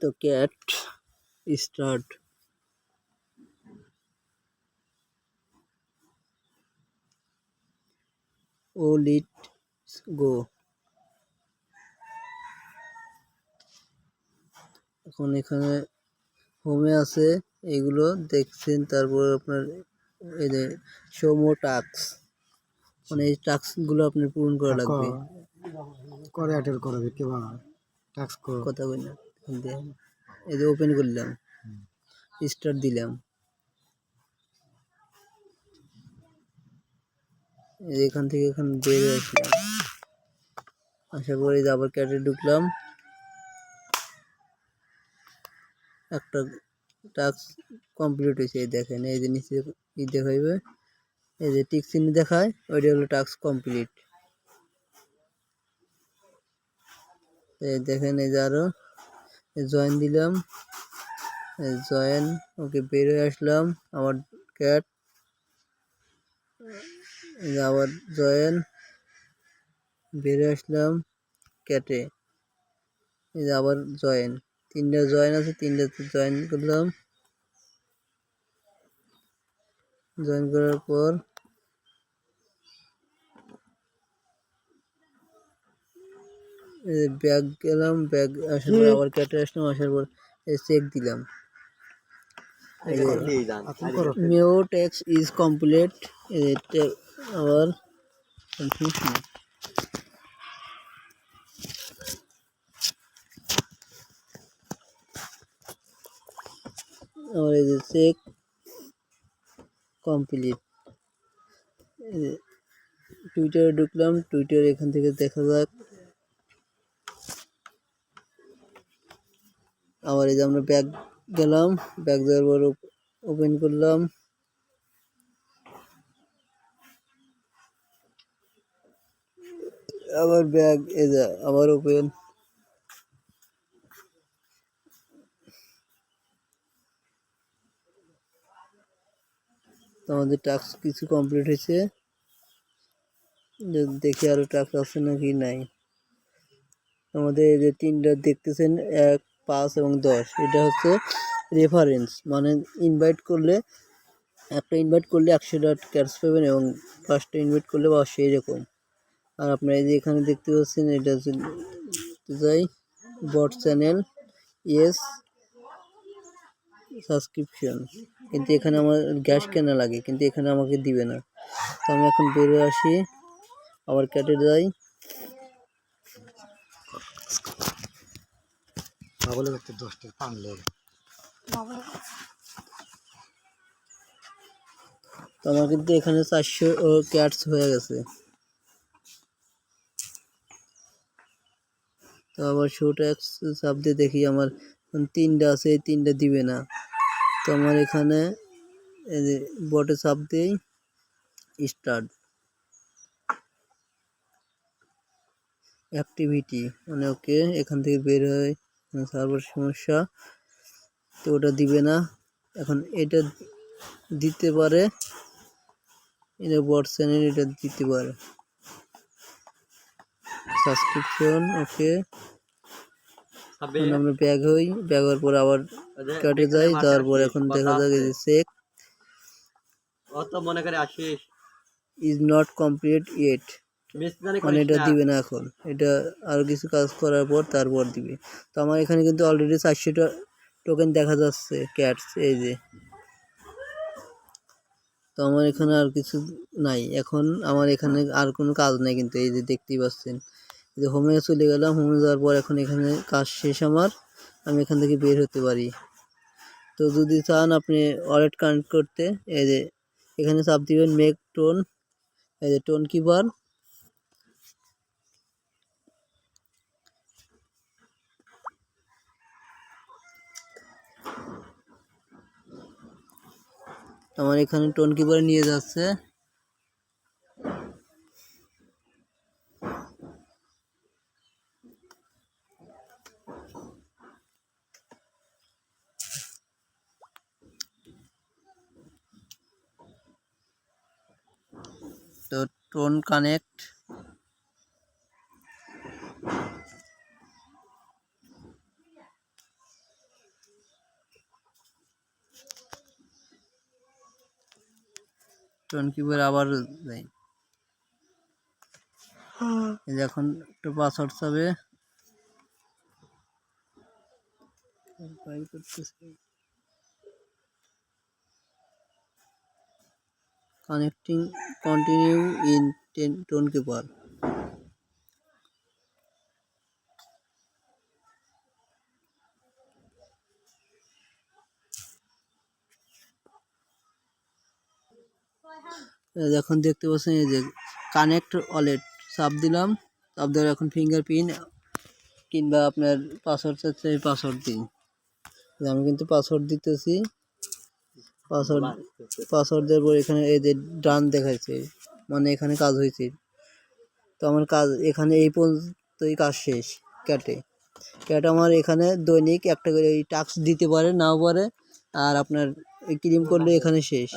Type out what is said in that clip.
তো ক্যাট স্টার্ট। ও লিট গো। এখন এখানে হোমে আছে এগুলো দেখছেন তারপর আপনার এই যে সোমো টাক্স মানে এই টাস্কগুলো আপনার পূরণ করা লাগবে। করে অ্যাটেন্ড করবে কেবা টাক্স কর। কথা বলি না। এই যে ওপেন করলাম। স্টার্ট দিলাম। এখান থেকে এখানে বেরিয়ে আসলাম। আশা করি যে আবার ক্যাটে ঢুকলাম। একটা টাস্ক কমপ্লিট হয়েছে, এই দেখেন, এই যে নিচে ই দেখাইবে। এই যে টিক দেখায়, ওইটা হলো টাস্ক কমপ্লিট এই দেখেন, এই যে আরও জয়েন দিলাম। জয়েন, ওকে বের হয়ে আসলাম আমার ক্যাট। আবার জয়েন, বের হয়ে আসলাম ক্যাটে। আবার জয়েন, তিনটা জয়েন আছে তিনটাতে জয়েন করলাম। জয়েন করার পর ব্যাগ গেলাম ব্যাগ আসার পর আবার কেটে আসলাম আসার পর চেক দিলাম। মেও ট্যাক্স ইজ কমপ্লিট আবার আমার এই যে চেক কমপ্লিট টুইটারে ঢুকলাম টুইটার এখান থেকে দেখা যাক। আবার এই যে আমরা ব্যাগ গেলাম ব্যাগ দেওয়ার পর ওপেন করলাম। আবার ব্যাগ এই যে আবার ওপেন আমাদের টাস্ক কিছু কমপ্লিট হয়েছে। দেখি আরও টাস্ক আছে নাকি নাই। আমাদের এই যে তিনটা দেখতেছেন, এক পাঁচ এবং দশ। এটা হচ্ছে রেফারেন্স মানে ইনভাইট করলে, একটা ইনভাইট করলে একশো ডট ক্যাশ পাবেন এবং পাঁচটা ইনভাইট করলে বা সেই রকম। আর আপনারা এই যে এখানে দেখতে পাচ্ছেন, এটা হচ্ছে যাই বট চ্যানেল ইয়েস সাবস্ক্রিপশন কিন্তু এখানে আমার গ্যাস কেনা লাগে, কিন্তু এখানে আমাকে দিবে না। তো আমি এখন বেরোয় আসি, আবার কেটে যাই। বলে যাচ্ছে দশটা পানলে তো আমার কিন্তু এখানে চারশো ক্যাটস হয়ে গেছে। তো আবার শো ট্যাক্স চাপ দিয়ে দেখি আমার তিনটা আছে, এই তিনটা দিবে না। তো আমার এখানে বটে চাপ দিই স্টার্ট অ্যাক্টিভিটি মানে ওকে এখান থেকে বের হয় সার্ভার সমস্যা তো ওটা দিবে না। এখন এটা দিতে পারে এটা বট চ্যানেল এটা দিতে পারে। সাবস্ক্রিপশন ওকে আমরা ব্যাগ হই ব্যাগ হওয়ার পর আবার কাটে যাই যাওয়ার পর এখন দেখা যাক যে চেক অত মনে করে আসিস। ইজ নট কমপ্লিট ইয়েট মানে এটা দিবে না এখন। এটা আরও কিছু কাজ করার পর তারপর দিবে। তো আমার এখানে কিন্তু অলরেডি চারশোটা টোকেন দেখা যাচ্ছে ক্যাটস এই যে। তো আমার এখানে আর কিছু নাই। এখন আমার এখানে আর কোনো কাজ নাই কিন্তু এই যে দেখতেই পাচ্ছেন। যে হোমে চলে গেলাম হোমে যাওয়ার পর এখন এখানে কাজ শেষ আমার। আমি এখান থেকে বের হতে পারি। তো যদি চান আপনি ওয়ালেট কানেক্ট করতে এই যে এখানে চাপ দিবেন মেক টোন এই যে টোন কিপার আমার এখানে টোন কিপার নিয়ে যাচ্ছে। তো টোন কানেক্ট। টোন কিপার আবার দেয়। এখন একটা পাসওয়ার্ড চাবে। Connecting continue in ten tone keeper এখন দেখতে পাচ্ছেন এই যে কানেক্ট ওয়ালেট চাপ দিলাম, চাপ দেওয়ার এখন ফিঙ্গারপ্রিন্ট কিংবা আপনার পাসওয়ার্ড চাচ্ছে পাসওয়ার্ড দিন। আমি কিন্তু পাসওয়ার্ড দিতেছি। পাসওয়ার্ড পাসওয়ার্ড দেওয়ার পর এখানে এই যে ডান দেখাচ্ছে মানে এখানে কাজ হয়েছে তো আমার কাজ এখানে এই পর্যন্তই কাজ শেষ ক্যাটে ক্যাট আমার এখানে দৈনিক একটা করে এই টাস্ক দিতে পারে, নাও পারে, আর আপনার ক্রিম করলে এখানে শেষ।